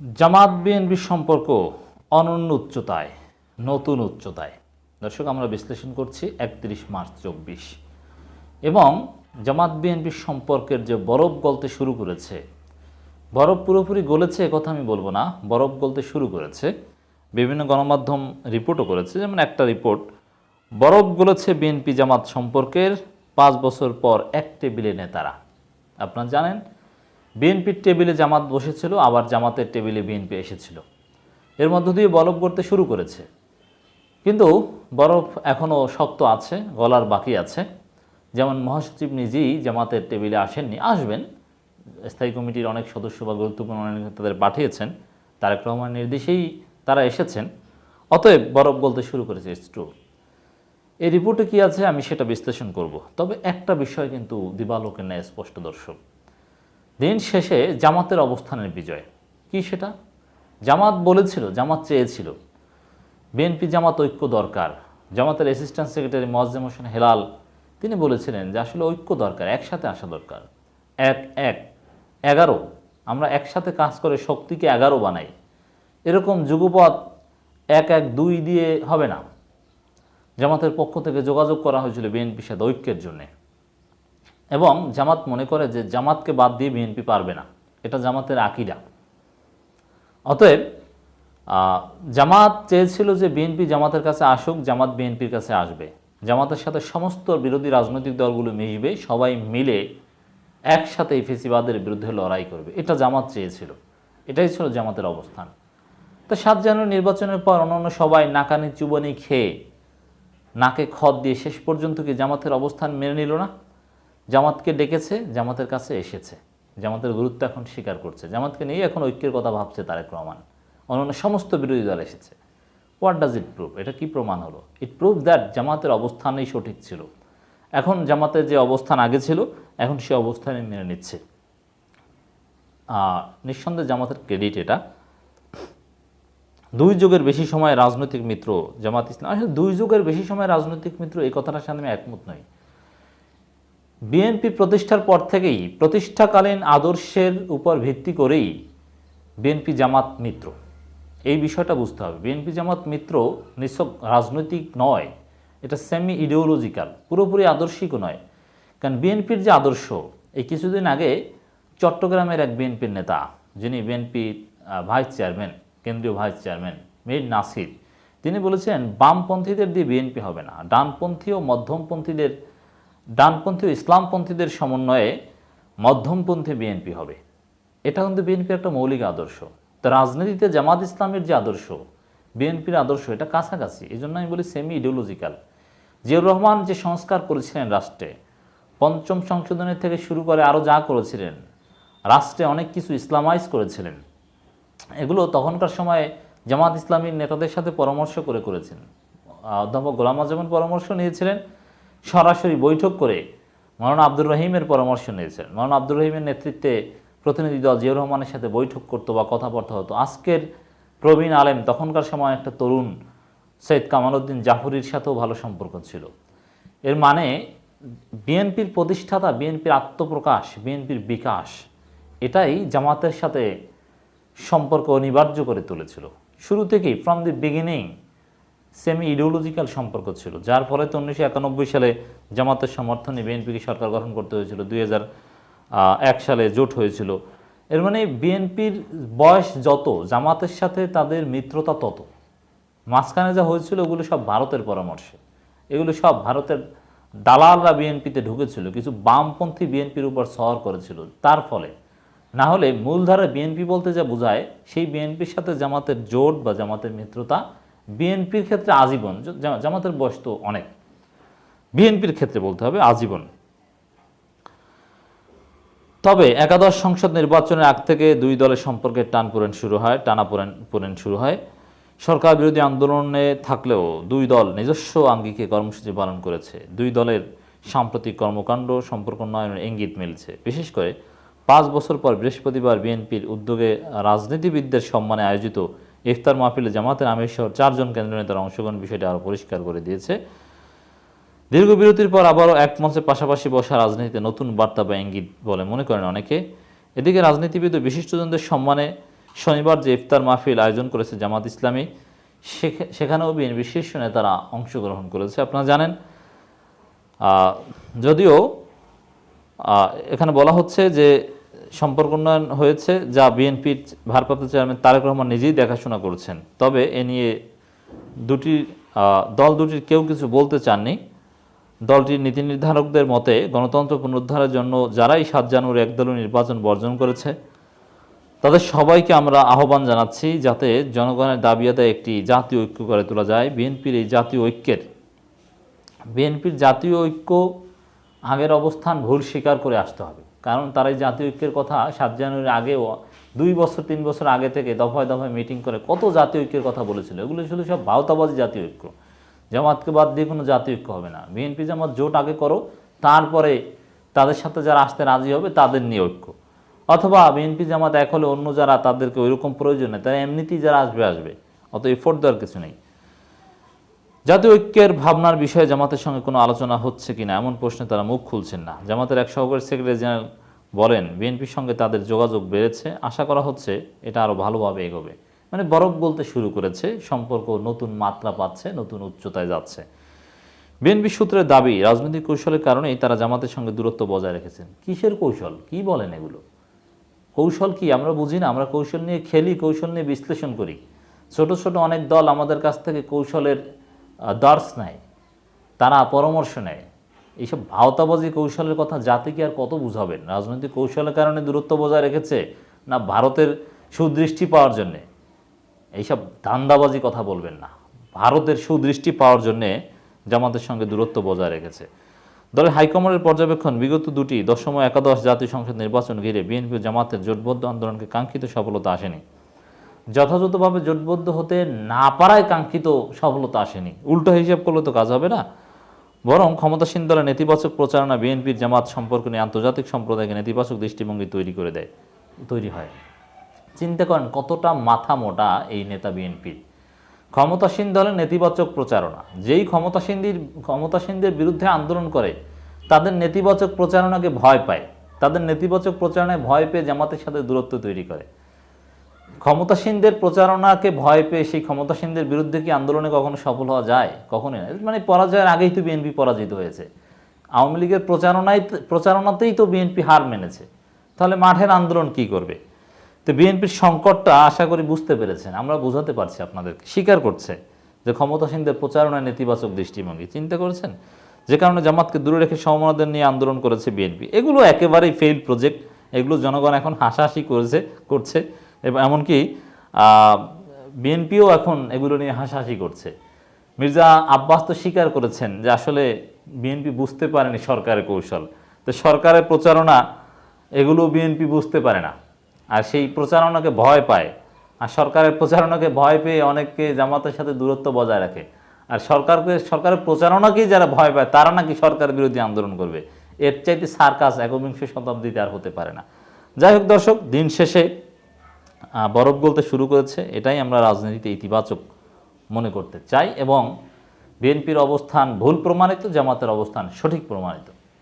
জামাত বিএনপির সম্পর্ক অনন্য উচ্চতায়, নতুন উচ্চতায়। দর্শক, আমরা বিশ্লেষণ করছি একত্রিশ মার্চ চব্বিশ। এবং জামাত বিএনপির সম্পর্কের যে বরফ গলতে শুরু করেছে, বরফ পুরোপুরি গলেছে কথা আমি বলব না, বরফ গলতে শুরু করেছে। বিভিন্ন গণমাধ্যম রিপোর্টও করেছে, যেমন একটা রিপোর্ট, বরফ গলেছে বিএনপি জামাত সম্পর্কের পাঁচ বছর পর এক টেবিলে নেতারা। আপনারা জানেন বিএনপির টেবিলে জামাত বসেছিল, আবার জামাতের টেবিলে বিএনপি এসেছিল। এর মধ্য দিয়ে বরফ করতে শুরু করেছে। কিন্তু বরফ এখনও শক্ত আছে, গলার বাকি আছে। যেমন মহাসচিব নিজেই জামাতের টেবিলে আসেননি, আসবেন। স্থায়ী কমিটির অনেক সদস্য বা গুরুত্বপূর্ণ অনেক তাদের পাঠিয়েছেন। তারেক রহমান নির্দেশেই তারা এসেছেন। অতএব বরফ বলতে শুরু করেছে ইটস এই রিপোর্টে কি আছে আমি সেটা বিশ্লেষণ করব। তবে একটা বিষয় কিন্তু দিবালোকের ন্যায় স্পষ্ট দর্শক। দিন শেষে জামাতের অবস্থানের বিজয়। কি সেটা? জামাত বলেছিল, জামাত চেয়েছিল, বিএনপি জামাত ঐক্য দরকার। জামাতের অ্যাসিস্ট্যান্ট সেক্রেটারি মোয়াজ্জেম হোসেন হেলাল, তিনি বলেছিলেন যে আসলে ঐক্য দরকার, একসাথে আসা দরকার। এক এক, এগারো, আমরা একসাথে কাজ করে শক্তিকে এগারো বানাই। এরকম যুগপথ এক এক, দুই দিয়ে হবে না। জামাতের পক্ষ থেকে যোগাযোগ করা হয়েছিল বিএনপির সাথে ঐক্যের জন্যে। এবং জামাত মনে করে যে জামাতকে বাদ দিয়ে বিএনপি পারবে না। এটা জামাতের আকিরা অতএব জামাত চেয়েছিল যে বিএনপি জামাতের কাছে আসুক, জামাত বিএনপির কাছে আসবে। জামাতের সাথে সমস্ত বিরোধী রাজনৈতিক দলগুলো মিশবে, সবাই মিলে একসাথে এই ফেসিবাদের বিরুদ্ধে লড়াই করবে। এটা জামাত চেয়েছিল। এটাই ছিল জামাতের অবস্থান। তো সাত জানুয়ারি নির্বাচনের পর অন্যান্য সবাই নাকানি, চুবানি খেয়ে নাকে খদ দিয়ে শেষ পর্যন্ত কি জামাতের অবস্থান মেনে নিল না? জামাতকে ডেকেছে, জামাতের কাছে এসেছে। জামাতের গুরুত্ব এখন স্বীকার করছে। জামাতকে নিয়ে এখন ঐক্যের কথা ভাবছে তারেক রহমান। অন্যান্য সমস্ত বিরোধী দল এসেছে। হোয়াট ডাজ ইট প্রুভ এটা কি প্রমাণ হলো? ইট প্রুভ দ্যাট জামাতের অবস্থানই সঠিক ছিল। এখন জামাতের যে অবস্থান আগে ছিল, এখন সে অবস্থানে মেনে নিচ্ছে। নিঃসন্দেহে জামাতের ক্রেডিট এটা। দুই যুগের বেশি সময় রাজনৈতিক মিত্র জামাত ইসলাম আসলে দুই যুগের বেশি সময় রাজনৈতিক মিত্র এই কথাটার সাথে আমি একমত নই। বিএনপি প্রতিষ্ঠার পর থেকেই প্রতিষ্ঠাকালীন আদর্শের উপর ভিত্তি করেই বিএনপি জামাত মিত্র। এই বিষয়টা বুঝতে হবে। বিএনপি জামাত মিত্র নিছক রাজনৈতিক নয়, এটা সেমি ইডিওলজিক্যাল পুরোপুরি আদর্শিকও নয়। কারণ বিএনপির যে আদর্শ, এই কিছুদিন আগে চট্টগ্রামের এক বিএনপির নেতা, যিনি বিএনপির ভাইস চেয়ারম্যান কেন্দ্রীয় ভাইস চেয়ারম্যান মীর নাসির, তিনি বলেছেন, বামপন্থীদের দিয়ে বিএনপি হবে না। ডানপন্থী ও মধ্যমপন্থীদের ডানপন্থী ইসলামপন্থীদের সমন্বয়ে মধ্যমপন্থী বিএনপি হবে। এটা কিন্তু বিএনপির একটা মৌলিক আদর্শ। তো রাজনীতিতে জামাত ইসলামের যে আদর্শ, বিএনপির আদর্শ, এটা কাছাকাছি। এই জন্য আমি বলি সেমি ইডিওলজিক্যাল জিয়াউর রহমান যে সংস্কার করেছিলেন রাষ্ট্রে, পঞ্চম সংশোধনের থেকে শুরু করে আরও যা করেছিলেন, রাষ্ট্রে অনেক কিছু ইসলামাইজ করেছিলেন, এগুলো তখনকার সময়ে জামাত ইসলামীর নেতাদের সাথে পরামর্শ করে করেছেন। অধ্যাপক গোলাম আজমের পরামর্শ নিয়েছিলেন সরাসরি বৈঠক করে মৌলানা আব্দুর রহিমের পরামর্শ নিয়েছেন। মৌলানা আব্দুর রহিমের নেতৃত্বে প্রতিনিধি দল জিয়াউর রহমানের সাথে বৈঠক করতো বা কথাবার্তা হতো। আজকের প্রবীণ আলেম, তখনকার সময় একটা তরুণ সৈয়দ কামালউদ্দিন জাফরির সাথেও ভালো সম্পর্ক ছিল। এর মানে বিএনপির প্রতিষ্ঠাতা, বিএনপির আত্মপ্রকাশ, বিএনপির বিকাশ, এটাই জামাতের সাথে সম্পর্ক অনিবার্য করে তুলেছিল। শুরু থেকেই from the beginning semi ideological সম্পর্ক ছিল, যার ফলে তো উনিশশো একানব্বই সালে জামাতের সমর্থনে বিএনপিকে সরকার গঠন করতে হয়েছিল, দুই এক সালে জোট হয়েছিল। এর মানে বিএনপির বয়স যত, জামাতের সাথে তাদের মিত্রতা তত। মাঝখানে যা হয়েছিল, ওগুলো সব ভারতের পরামর্শে। এগুলো সব ভারতের দালালরা বিএনপিতে ঢুকেছিল, কিছু বামপন্থী বিএনপির উপর সহর করেছিল। তার ফলে না হলে মূলধারা বিএনপি বলতে যা বোঝায়, সেই বিএনপির সাথে জামাতের জোট বা জামাতের মিত্রতা বিএনপির ক্ষেত্রে আজীবন জামাতের বয়স তো অনেক। বিএনপির ক্ষেত্রে বলতে হবে আজীবন। তবে একাদশ সংসদ নির্বাচনের আগ থেকে দুই দলের সম্পর্কে টানপোড়েন শুরু হয়, টানাপোড়েন, পোড়েন শুরু হয়। সরকার বিরোধী আন্দোলনে থাকলেও দুই দল নিজস্ব আঙ্গিকে কর্মসূচি পালন করেছে। দুই দলের সাম্প্রতিক কর্মকাণ্ড সম্পর্ক উন্নয়নের ইঙ্গিত মিলছে। বিশেষ করে পাঁচ বছর পর বৃহস্পতিবার বিএনপির উদ্যোগে রাজনীতিবিদদের সম্মানে আয়োজিত ইফতার মাহফিলে জামাতের আমির সহ চারজন কেন্দ্রীয় নেতার অংশগ্রহণ বিষয়টি আরও পরিষ্কার করে দিয়েছে। দীর্ঘ বিরতির পর আবারও এক মঞ্চে পাশাপাশি বসা রাজনীতিতে নতুন বার্তা বা ইঙ্গিত বলে মনে করেন অনেকে। এদিকে রাজনীতিবিদ ও বিশিষ্টজনদের সম্মানে শনিবার যে ইফতার মাহফিল আয়োজন করেছে জামাত ইসলামী, সেখা- সেখানেও বিএনপি শীর্ষ নেতারা অংশগ্রহণ করেছে। আপনারা জানেন যদিও এখানে বলা হচ্ছে যে সম্পর্ক উন্নয়ন হয়েছে, যা বিএনপির ভারপ্রাপ্ত চেয়ারম্যান তারেক রহমান নিজেই দেখাশোনা করছেন। তবে এ নিয়ে দুটি দল দুটির কেউ কিছু বলতে চাননি। দলটির নীতি নির্ধারকদের মতে গণতন্ত্র পুনরুদ্ধারের জন্য যারাই সাত জানুয়ারি একদলীয় নির্বাচন বর্জন করেছে, তাদের সবাইকে আমরা আহ্বান জানাচ্ছি যাতে জনগণের দাবি আদায়ে একটি জাতীয় ঐক্য করে তোলা যায়। বিএনপির এই জাতীয় ঐক্যের, বিএনপির জাতীয় ঐক্য আগের অবস্থান ভুল স্বীকার করে আসতে হবে। কারণ তারা এই জাতীয় ঐক্যের কথা সাত জানুয়ারির আগেও দুই বছর, তিন বছর আগে থেকে দফায় দফায় মিটিং করে কত জাতীয় ঐক্যের কথা বলেছিল। এগুলো শুধু সব ভাওতাবাজি জাতীয় ঐক্য। জামাতকে বাদ দিয়ে কোনো জাতীয় ঐক্য হবে না। বিএনপি জামাত জোট আগে করো, তারপরে তাদের সাথে যারা আসতে রাজি হবে তাদের নিয়ে ঐক্য। অথবা বিএনপি জামাত এক হলে অন্য যারা তাদেরকে ওইরকম প্রয়োজন নেই, তারা এমনিতেই যারা আসবে আসবে। অত এফোর্ট দেওয়ার কিছু নেই। জাতীয় ঐক্যের ভাবনার বিষয়ে জামাতের সঙ্গে কোনো আলোচনা হচ্ছে কিনা, এমন প্রশ্নে তারা মুখ খুলছেন না। জামাতের এক সহকারী সেক্রেটারি জেনারেল বলেন, বিএনপির সঙ্গে তাদের যোগাযোগ বেড়েছে। আশা করা হচ্ছে এটা আরও ভালোভাবে এগোবে। মানে বরফ বলতে শুরু করেছে, সম্পর্ক নতুন মাত্রা পাচ্ছে, নতুন উচ্চতায় যাচ্ছে। বিএনপি সূত্রের দাবি, রাজনৈতিক কৌশলের কারণেই তারা জামাতের সঙ্গে দূরত্ব বজায় রেখেছেন। কিসের কৌশল? কি বলেন এগুলো? কৌশল কি? আমরা বুঝি না, আমরা কৌশল নিয়ে খেলি, কৌশল নিয়ে বিশ্লেষণ করি। ছোট ছোট অনেক দল আমাদের কাছ থেকে কৌশলের দর্শ নেয়, তারা পরামর্শ নেয়। এইসব ভাওতাবাজি কৌশলের কথা জাতিকে আর কত বুঝাবেন? রাজনৈতিক কৌশলের কারণে দূরত্ব বজায় রেখেছে না ভারতের সুদৃষ্টি পাওয়ার জন্যে? এইসব ধান্দাবাজি কথা বলবেন না। ভারতের সুদৃষ্টি পাওয়ার জন্যে জামাতের সঙ্গে দূরত্ব বজায় রেখেছে। দলের হাইকমান্ডের পর্যবেক্ষণ, বিগত দুটি দশম একাদশ জাতীয় সংসদ নির্বাচন ঘিরে বিএনপি জামাতের জোটবদ্ধ আন্দোলনকে কাঙ্ক্ষিত সফলতা আসেনি। যথাযথভাবে জোটবদ্ধ হতে না পারায় কাঙ্ক্ষিত সফলতা আসেনি। উল্টো হিসেব করলে তো কাজ হবে না। বরং ক্ষমতাসীন দলের নেতিবাচক প্রচারণা বিএনপির জামাত সম্পর্ক নিয়ে আন্তর্জাতিক সম্প্রদায়কে নেতিবাচক দৃষ্টিভঙ্গি তৈরি করে দেয়, তৈরি হয়। চিন্তা করেন কতটা মাথা মোটা এই নেতা বিএনপির। ক্ষমতাসীন দলের নেতিবাচক প্রচারণা, যেই ক্ষমতাসীনদের ক্ষমতাসীনদের বিরুদ্ধে আন্দোলন করে, তাদের নেতিবাচক প্রচারণাকে ভয় পায়। তাদের নেতিবাচক প্রচারণায় ভয় পেয়ে জামাতের সাথে দূরত্ব তৈরি করে। ক্ষমতাসীনদের প্রচারণাকে ভয় পেয়ে সেই ক্ষমতাসীনদের বিরুদ্ধে কি আন্দোলনে কখনো সফল হওয়া যায়? কখনোই না। মানে পরাজয়ের আগেই তো বিএনপি পরাজিত হয়েছে। আওয়ামী লীগের প্রচারণায় প্রচারণাতেই তো বিএনপি হার মেনেছে। তাহলে মাঠের আন্দোলন কি করবে? তো বিএনপির সংকটটা আশা করি বুঝতে পেরেছেন। আমরা বোঝাতে পারছি আপনাদেরকে। স্বীকার করছে যে ক্ষমতাসীনদের প্রচারণায় নেতিবাচক দৃষ্টিভঙ্গি। চিন্তা করেছেন? যে কারণে জামাতকে দূরে রেখে সমমনাদের নিয়ে আন্দোলন করেছে বিএনপি। এগুলো একেবারেই ফেইল প্রজেক্ট এগুলো জনগণ এখন হাসাহাসি করেছে করছে। এমনকি বিএনপিও এখন এগুলো নিয়ে হাসাহাসি করছে। মির্জা আব্বাস তো স্বীকার করেছেন যে আসলে বিএনপি বুঝতে পারেনি সরকারের কৌশল। তো সরকারের প্রচারণা, এগুলো বিএনপি বুঝতে পারে না। আর সেই প্রচারণাকে ভয় পায়। আর সরকারের প্রচারণাকে ভয় পেয়ে অনেককে জামাতের সাথে দূরত্ব বজায় রাখে। আর সরকারকে, সরকারের প্রচারণাকেই যারা ভয় পায়, তারা নাকি সরকার বিরোধী আন্দোলন করবে। এর চাইতে সার্কাস একবিংশ শতাব্দীতে আর হতে পারে না। যাই হোক দর্শক, দিন শেষে বরফ গলতে শুরু করেছে, এটাই আমরা রাজনীতিতে ইতিবাচক মনে করতে চাই এবং বিএনপির অবস্থান ভুল প্রমাণিত, জামাতের অবস্থান সঠিক প্রমাণিত।